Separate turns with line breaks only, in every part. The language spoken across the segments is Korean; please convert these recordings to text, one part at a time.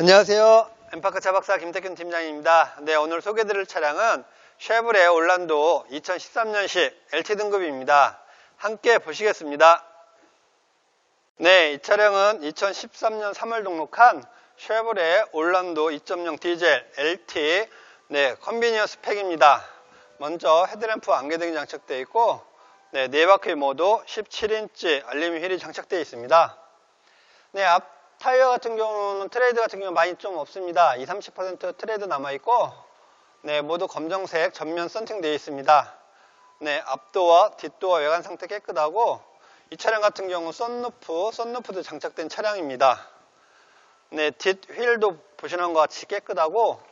안녕하세요. 엠파크 차박사 김태균 팀장입니다. 네, 오늘 소개드릴 차량은 쉐보레 올란도 2013년식 LT 등급입니다. 함께 보시겠습니다. 네, 이 차량은 2013년 3월 등록한 쉐보레 올란도 2.0 디젤 LT 네, 컨비니언스 팩입니다. 먼저 헤드램프 안개등이 장착되어 있고 네, 네 바퀴 모두 17인치 알루미늄 휠이 장착되어 있습니다. 네, 앞 타이어 같은 경우는 트레이드 같은 경우는 많이 좀 없습니다. 20, 30% 트레이드 남아있고, 네, 모두 검정색 전면 썬팅 되어 있습니다. 네, 앞도어, 뒷도어 외관 상태 깨끗하고, 이 차량 같은 경우 썬루프, 썬루프도 장착된 차량입니다. 네, 뒷 휠도 보시는 것 같이 깨끗하고,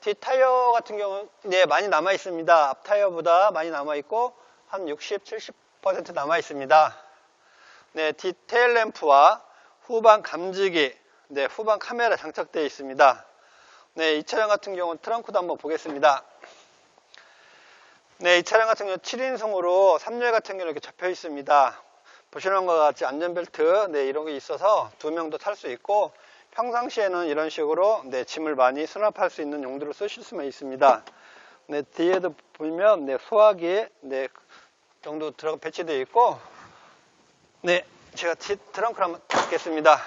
뒷 타이어 같은 경우, 네, 많이 남아 있습니다. 앞 타이어보다 많이 남아 있고, 한 60, 70% 남아 있습니다. 네, 뒷 테일 램프와 후방 감지기, 네, 후방 카메라 장착되어 있습니다. 네, 이 차량 같은 경우는 트렁크도 한번 보겠습니다. 네, 이 차량 같은 경우는 7인승으로 3열 같은 경우는 이렇게 접혀 있습니다. 보시는 것 같이 안전벨트, 네, 이런 게 있어서 두 명도 탈 수 있고, 평상시에는 이런 식으로, 네, 짐을 많이 수납할 수 있는 용도로 쓰실 수만 있습니다. 네, 뒤에도 보면, 네, 소화기, 네, 정도 들어 배치되어 있고, 네, 제가 뒷 트렁크를 한번 닫겠습니다.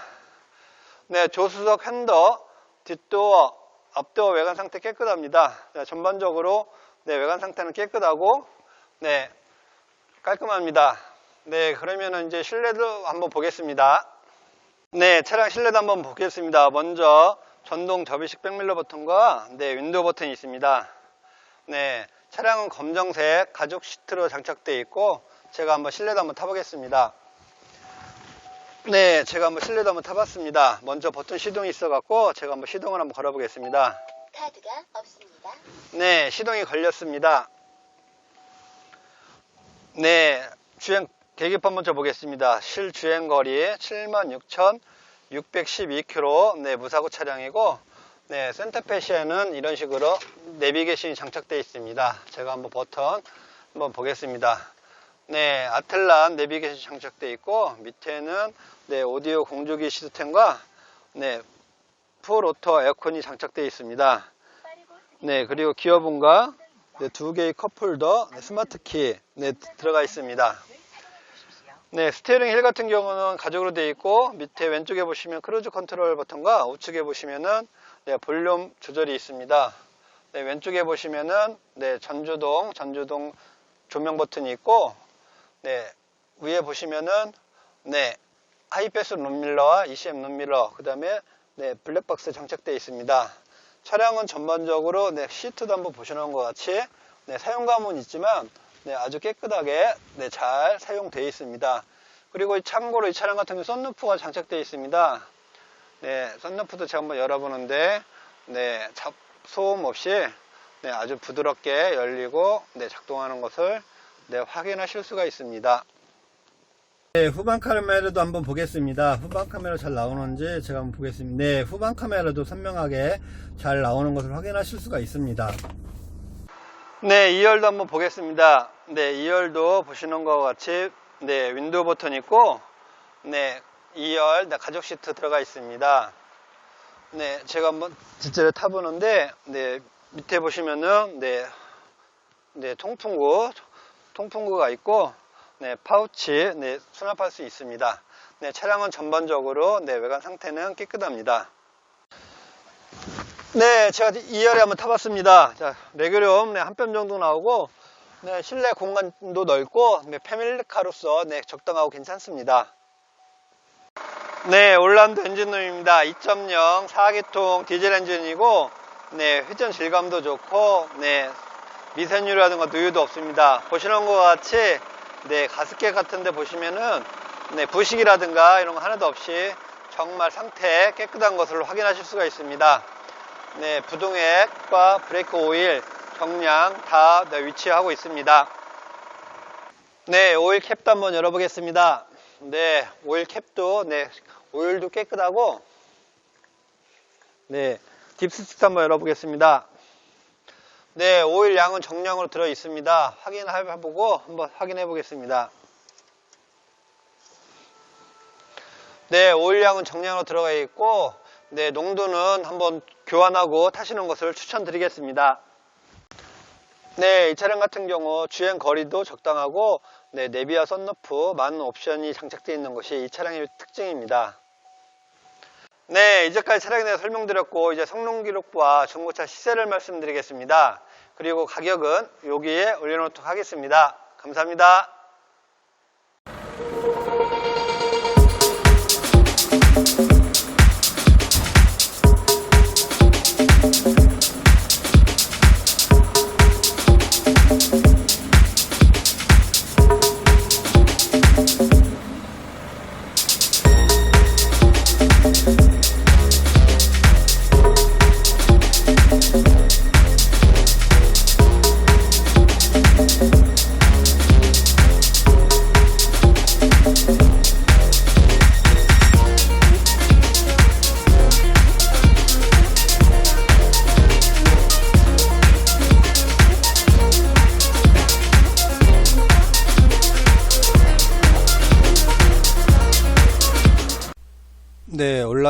네, 조수석 핸더, 뒷도어, 앞도어 외관 상태 깨끗합니다. 자, 전반적으로 네, 외관 상태는 깨끗하고 네, 깔끔합니다. 네, 그러면은 이제 실내도 한번 보겠습니다. 네, 차량 실내도 한번 보겠습니다. 먼저 전동 접이식 백밀러 버튼과 네, 윈도우 버튼이 있습니다. 네, 차량은 검정색 가죽 시트로 장착되어 있고 제가 한번 실내도 한번 타보겠습니다. 네, 제가 한번 실내도 한번 타봤습니다. 먼저 버튼 시동이 있어갖고 제가 한번 시동을 한번 걸어보겠습니다.
카드가 없습니다.
네, 시동이 걸렸습니다. 네, 주행 계기판 먼저 보겠습니다. 실주행 거리 76,612km, 네, 무사고 차량이고, 네, 센터페시에는 이런 식으로 내비게이션이 장착되어 있습니다. 제가 한번 버튼 한번 보겠습니다. 네, 아틀란 내비게이션 장착되어 있고, 밑에는 네, 오디오 공조기 시스템과 네, 풀 오토 에어컨이 장착되어 있습니다. 네, 그리고 기어분과 네, 두 개의 컵홀더, 네, 스마트 키 네, 들어가 있습니다. 네, 스티어링 휠 같은 경우는 가죽으로 되어 있고 밑에 왼쪽에 보시면 크루즈 컨트롤 버튼과 우측에 보시면은 네, 볼륨 조절이 있습니다. 네, 왼쪽에 보시면은 네, 전주동, 전주동 조명 버튼이 있고 네, 위에 보시면은 네, 하이패스 룸밀러와 ECM 룸밀러, 그 다음에 네, 블랙박스 장착되어 있습니다. 차량은 전반적으로 네, 시트도 한번 보시는 것 같이 네, 사용감은 있지만 네, 아주 깨끗하게 네, 잘 사용되어 있습니다. 그리고 참고로 이 차량 같은 경우 썬루프가 장착되어 있습니다. 네, 썬루프도 제가 한번 열어보는데 네, 잡- 소음 없이 네, 아주 부드럽게 열리고 네, 작동하는 것을 네, 확인하실 수가 있습니다. 네, 후방 카메라도 한번 보겠습니다. 후방 카메라 잘 나오는지 제가 한번 보겠습니다. 네, 후방 카메라도 선명하게 잘 나오는 것을 확인하실 수가 있습니다. 네, 2열도 한번 보겠습니다. 네, 2열도 보시는 것 같이 네, 윈도우 버튼 있고 네, 2열 네, 가죽 시트 들어가 있습니다. 네, 제가 한번 뒷자리 타보는데 네, 밑에 보시면은 네, 네, 통풍구 통풍구가 있고 네, 파우치 네, 수납할 수 있습니다. 네, 차량은 전반적으로 네, 외관 상태는 깨끗합니다. 네, 제가 2열에 한번 타봤습니다. 자, 레귤럼 네, 한 뼘 정도 나오고 네, 실내 공간도 넓고 네, 패밀리카로서 네, 적당하고 괜찮습니다. 네, 올란도 엔진룸입니다. 2.0 4기통 디젤 엔진이고 네, 회전 질감도 좋고 네, 미세유라든가 누유도 없습니다. 보시는 것 같이 네, 가습기 같은 데 보시면은 네, 부식이라든가 이런 거 하나도 없이 정말 상태 깨끗한 것을 확인하실 수가 있습니다. 네, 부동액과 브레이크 오일, 정량 다 네, 위치하고 있습니다. 네, 오일 캡도 한번 열어보겠습니다. 네, 오일 캡도 네, 오일도 깨끗하고 네, 딥스틱도 한번 열어보겠습니다. 네, 오일 양은 정량으로 들어 있습니다. 확인해보고 한번 확인해 보겠습니다. 네, 오일 양은 정량으로 들어가 있고 네, 농도는 한번 교환하고 타시는 것을 추천드리겠습니다. 네, 이 차량 같은 경우 주행 거리도 적당하고 네, 내비와 썬루프 많은 옵션이 장착되어 있는 것이 이 차량의 특징입니다. 네, 이제까지 차량에 대해 설명드렸고 이제 성능 기록부와 중고차 시세를 말씀드리겠습니다. 그리고 가격은 여기에 올려놓도록 하겠습니다. 감사합니다.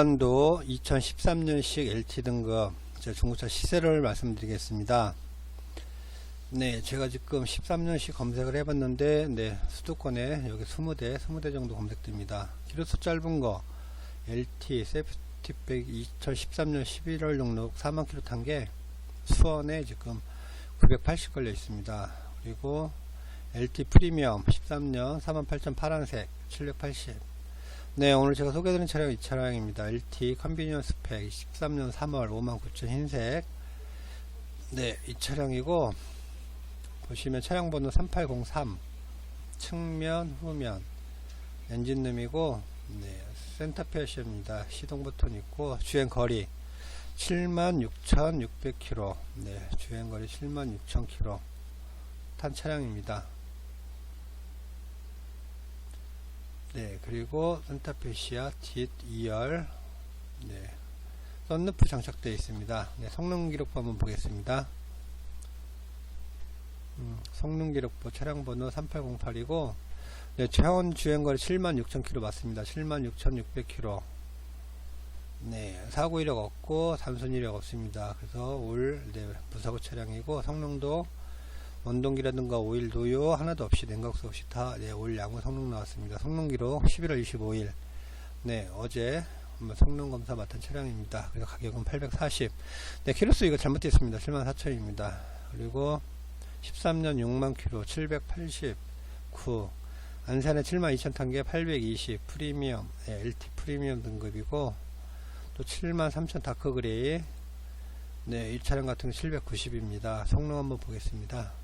네, 올란도 2013년식 LT 등급 제 중고차 시세를 말씀드리겠습니다. 네, 제가 지금 13년식 검색을 해봤는데, 네, 수도권에 여기 20대, 20대 정도 검색됩니다. 키로수 짧은 거, LT 세프티백 2013년 11월 등록 4만 킬로 탄 게 수원에 지금 980 걸려 있습니다. 그리고 LT 프리미엄 13년 48,000 파란색 780 네, 오늘 제가 소개해드린 차량 이 차량입니다. LT 컨비니언스 팩 13년 3월 59,000 흰색. 네, 이 차량이고 보시면 차량 번호 3803 측면, 후면 엔진룸이고 네, 센터페시입니다. 시동 버튼 있고 주행 거리 76,600km. 네, 주행 거리 76,000km 탄 차량입니다. 네, 그리고 센터페시아 뒷 2열 네, 썬루프 장착되어 있습니다. 네, 성능 기록부 한번 보겠습니다. 음, 성능 기록부 차량 번호 3808이고 네, 최원 주행거리 76,000km 맞습니다. 76,600km 네, 사고 이력 없고 단순 이력 없습니다. 그래서 올 네, 무사고 차량이고 성능도 원동기라든가 오일 도요 하나도 없이 냉각수 없이 다 네, 올 양호 성능 나왔습니다. 성능 기록 11월 25일 네 어제 성능 검사 맡은 차량입니다. 그래서 가격은 840 네, 키로수 이거 잘못됐습니다. 74,000입니다. 그리고 13년 6만 킬로 789 안산에 72,000탄게820 프리미엄 네, LT 프리미엄 등급이고 또 73,000 다크 그레이 네, 이 차량 같은 게 790입니다. 성능 한번 보겠습니다.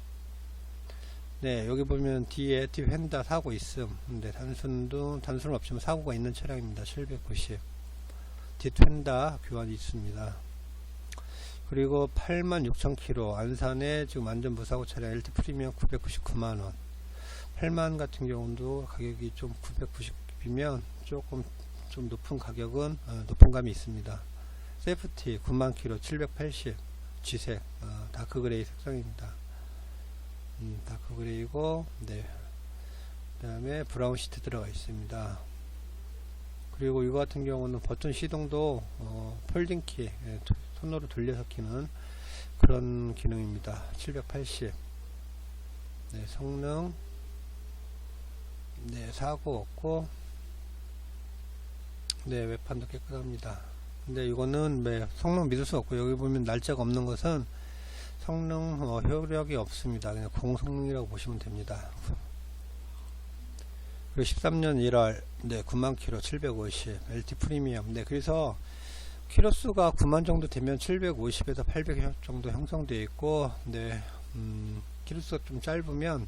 네, 여기 보면 뒤에 뒷 휀다 사고 있음. 근데 단순도, 단순은 없지만 사고가 있는 차량입니다. 790. 뒷 휀다 교환이 있습니다. 그리고 86,000km 안산에 지금 완전 무사고 차량 LT 프리미엄 999만 원. 8만 같은 경우도 가격이 좀 990이면 조금 좀 높은 가격은 어, 높은 감이 있습니다. 세프티 9만 킬로 780 G색 어, 다크 그레이 색상입니다. 음, 다크 그레이고 네. 그 다음에 브라운 시트 들어가 있습니다. 그리고 이거 같은 경우는 버튼 시동도 어, 폴딩 키 예, 도- 손으로 돌려서 키는 그런 기능입니다. 780 네, 성능 네, 사고 없고 네, 외판도 깨끗합니다. 근데 이거는 네, 성능 믿을 수 없고 여기 보면 날짜가 없는 것은 성능 어, 효력이 없습니다. 그냥 공성능이라고 보시면 됩니다. 그리고 13년 1월 네 9만 킬로 750 LT 프리미엄 네 그래서 키로 수가 9만 정도 되면 750에서 800 정도 형성되어 있고 네 음, 키로 수가 좀 짧으면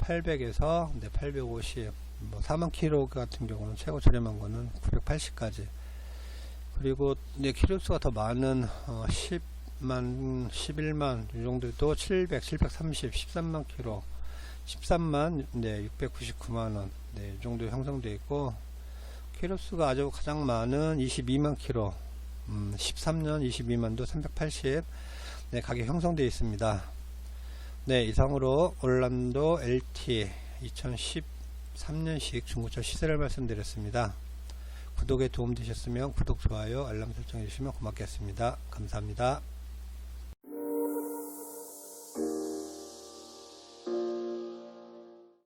800에서 네, 850 뭐 4만 킬로 같은 경우는 최고 저렴한 거는 980까지 그리고 네, 키로수가 더 많은 어, 10 만, 11만 이 정도도 700, 730, 13만 킬로, 13만 네, 699만 원, 네, 이 정도 형성되어 있고 키로수가 아주 가장 많은 22만 킬로, 음, 13년 22만도 380, 네, 가격 형성되어 있습니다. 네, 이상으로 올란도 LT 2013년식 중고차 시세를 말씀드렸습니다. 구독에 도움 되셨으면 구독, 좋아요, 알람 설정해 주시면 고맙겠습니다. 감사합니다.